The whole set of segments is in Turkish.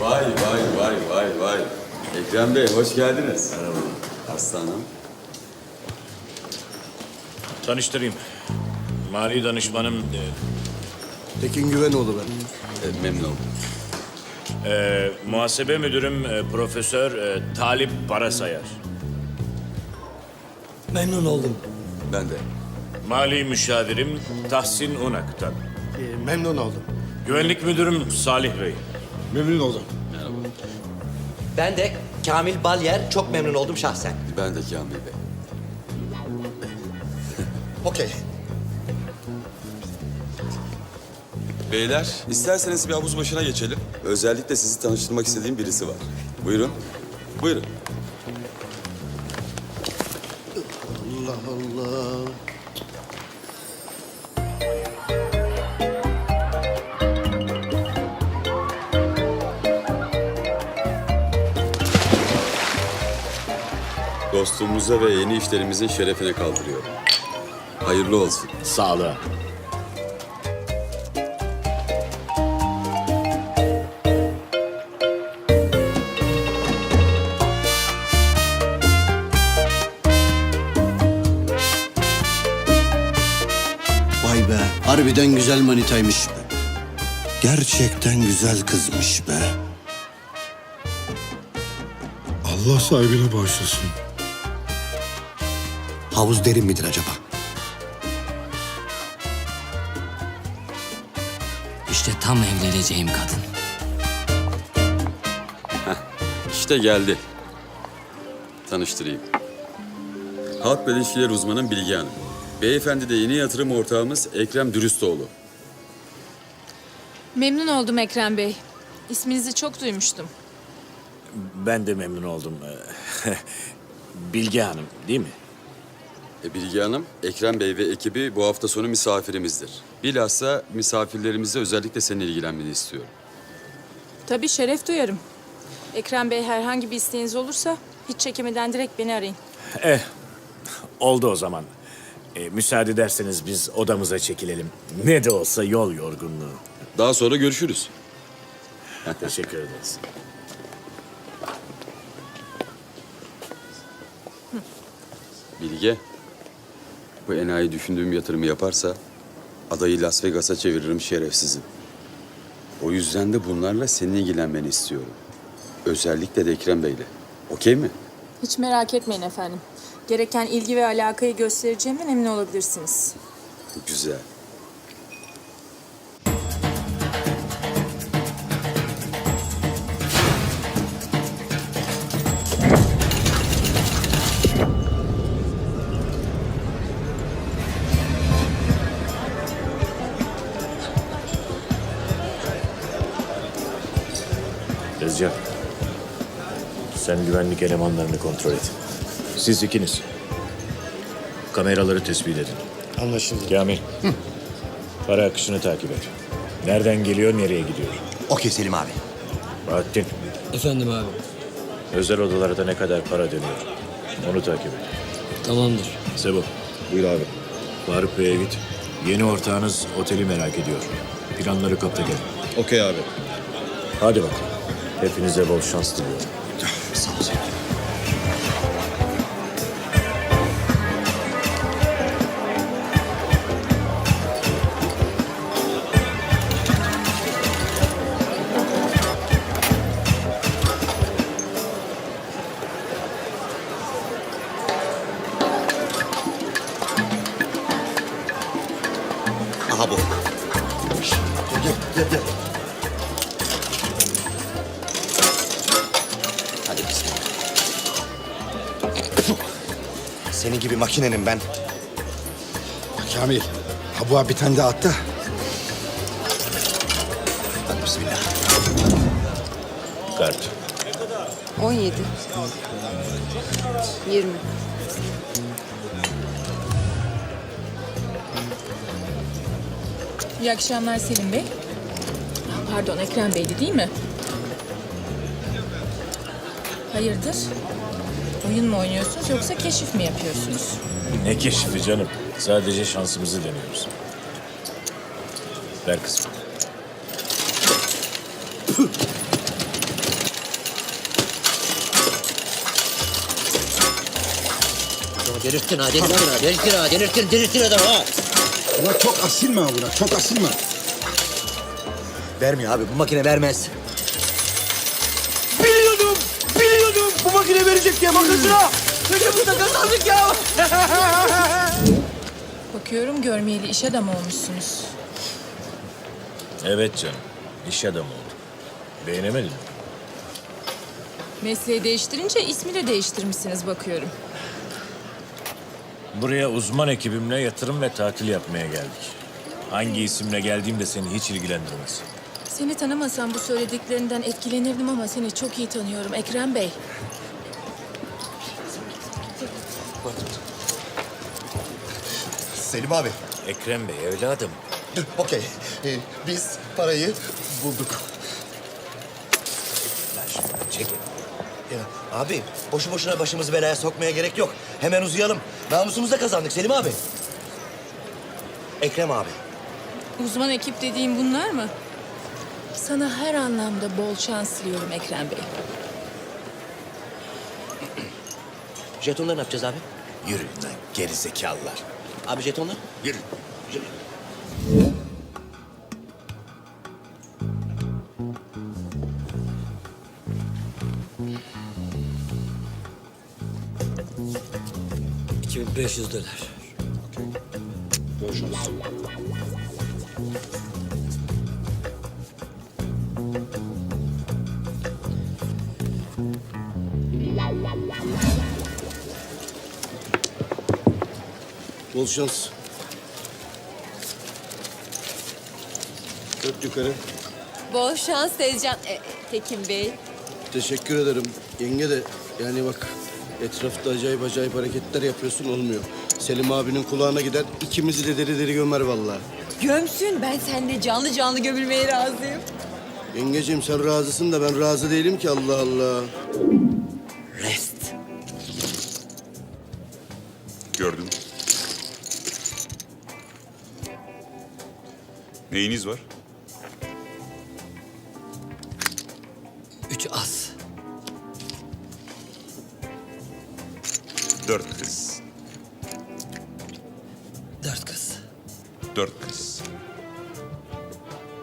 Vay vay vay vay vay. Ekrem Bey hoş geldiniz. Merhaba. Aslanım. Tanıştırayım. Mali danışmanım e, Tekin Güvenoğlu ben. E, memnun oldum. e, muhasebe müdürüm e, Profesör e, Talip Parasayar. Memnun oldum. Ben de. Mali müşavirim Tahsin Unak'tan. Ee, memnun oldum. Güvenlik müdürüm Salih Bey. Memnun oldum. Ben de Kamil Balyer çok memnun oldum şahsen. Ben de Kamil Bey. Okey. Beyler isterseniz bir havuz başına geçelim. Özellikle sizi tanıştırmak istediğim birisi var. Buyurun. Buyurun. Dostluğumuza ve yeni işlerimizin şerefine kaldırıyorum. Hayırlı olsun. Sağlığa. Vay be. Harbiden güzel manitaymış be. Gerçekten güzel kızmış be. Allah sahibine bağışlasın. Havuz derin midir acaba? İşte tam evleneceğim kadın. İşte geldi. Tanıştırayım. Halk ve ilişkiler uzmanım Bilge Hanım. Beyefendi de yeni yatırım ortağımız Ekrem Dürüstoğlu. Memnun oldum Ekrem Bey. İsminizi çok duymuştum. Ben de memnun oldum. Bilge Hanım değil mi? E, Bilge Hanım, Ekrem Bey ve ekibi bu hafta sonu misafirimizdir. Bilhassa misafirlerimize özellikle senin ilgilenmeni istiyorum. Tabii şeref duyarım. Ekrem Bey herhangi bir isteğiniz olursa hiç çekemeden direkt beni arayın. Eh, oldu o zaman. E, müsaade ederseniz biz odamıza çekilelim. Ne de olsa yol yorgunluğu. Daha sonra görüşürüz. Teşekkür ederiz. Bilge, bu enayi düşündüğüm yatırımı yaparsa adayı Las Vegas'a çeviririm şerefsizim. O yüzden de bunlarla senin ilgilenmeni istiyorum. Özellikle de Ekrem Bey'le. Okey mi? Hiç merak etmeyin efendim. Gereken ilgi ve alakayı göstereceğimden emin olabilirsiniz. Güzel. Tezcan. Sen güvenlik elemanlarını kontrol et. Siz ikiniz. Kameraları tespit edin. Anlaşıldı. Kamil. Para akışını takip et. Nereden geliyor, nereye gidiyor? Okey Selim abi. Bahattin, Efendim abi. özel odalarda ne kadar para dönüyor? Onu takip et. Tamamdır. Sebo. Buyur abi. Faruk Bey'e git. Yeni ortağınız oteli merak ediyor. Planları kapta gelin. Okey abi. Hadi bakalım. Hepinize bol şans diliyorum. Sağ ol Selim. Aha bu. Gel, gel, gel. Senin gibi makinenim ben. Kamil. Ha bu abi bir tane daha attı. Hadi bismillah. Kart. 17. 20. İyi akşamlar Selim Bey. Pardon Ekrem Bey'di değil mi? Hayırdır? Oyun mu oynuyorsunuz yoksa keşif mi yapıyorsunuz? Ne keşifi canım? Sadece şansımızı deniyoruz. Ver kızım. Delirttin ha, delirttin ha, delirttin ha, delirttin, delirttin adam ha. Ulan çok asilme ha buna, çok asilme. Vermiyor abi, bu makine vermez. Makine verecek bakın şuna. Başımızda kazandık ya. Bakıyorum görmeyeli iş adamı olmuşsunuz. Evet canım, iş adamı oldum. Beğenemedin mi? Mesleği değiştirince ismi de değiştirmişsiniz bakıyorum. Buraya uzman ekibimle yatırım ve tatil yapmaya geldik. Hangi isimle geldiğim de seni hiç ilgilendirmez. Seni tanımasam bu söylediklerinden etkilenirdim ama seni çok iyi tanıyorum Ekrem Bey. Selim abi. Ekrem Bey evladım. Okey. Ee, biz parayı bulduk. Ver şunu çek. Ya, abi, boşu boşuna başımızı belaya sokmaya gerek yok. Hemen uzayalım. Namusumuzu da kazandık Selim abi. Ekrem abi. Uzman ekip dediğim bunlar mı? Sana her anlamda bol şans diliyorum Ekrem Bey. Jetonları ne yapacağız abi? Yürüyün lan gerizekalılar. Abi jetonlar? Yürü. Yürü. İki bin beş yüz Bol şans. Dört yukarı. Bol şans Tezcan. E, Tekin Bey. Teşekkür ederim. Yenge de yani bak etrafta acayip acayip hareketler yapıyorsun olmuyor. Selim abinin kulağına gider ikimizi de deri deri gömer vallahi. Gömsün ben seninle canlı canlı gömülmeye razıyım. Yengeciğim sen razısın da ben razı değilim ki Allah Allah. Neyiniz var? Üç as. Dört kız. Dört kız. Dört kız.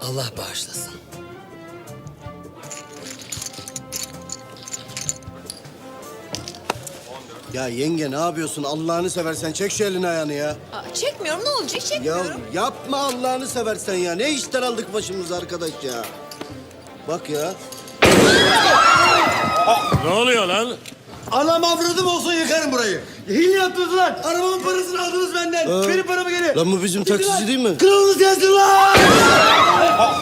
Allah bağışlasın. Ya yenge ne yapıyorsun Allah'ını seversen çek şu elini ayağını ya. Çekmiyorum ne olacak Ya çekmiyorum. yapma Allah'ını seversen ya. Ne işler aldık başımıza arkadaş ya. Bak ya. Ne oluyor lan? Anam avradım olsun yıkarım burayı. Hile yaptınız lan. Arabamın parasını aldınız benden. Verin paramı geri. Lan bu bizim taksici değil mi? Kralınız gelsin lan.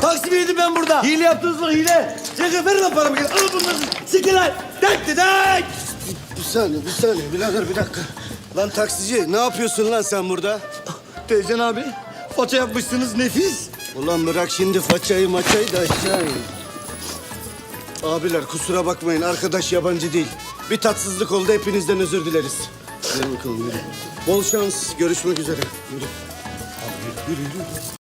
Taksimi yedim ben burada. Hile yaptınız lan hile. Çekil verin lan paramı geri. Alın bunları. Sikin lan. Tek tek. Bir saniye bir saniye birader bir dakika. Lan taksici ne yapıyorsun lan sen burada? Teyzen abi, foto yapmışsınız nefis. Ulan bırak şimdi façayı maçayı da aşağı in. Abiler kusura bakmayın arkadaş yabancı değil. Bir tatsızlık oldu hepinizden özür dileriz. Hadi bakalım yürü. Bol şans görüşmek üzere. Yürü. Abi yürü yürü. yürü.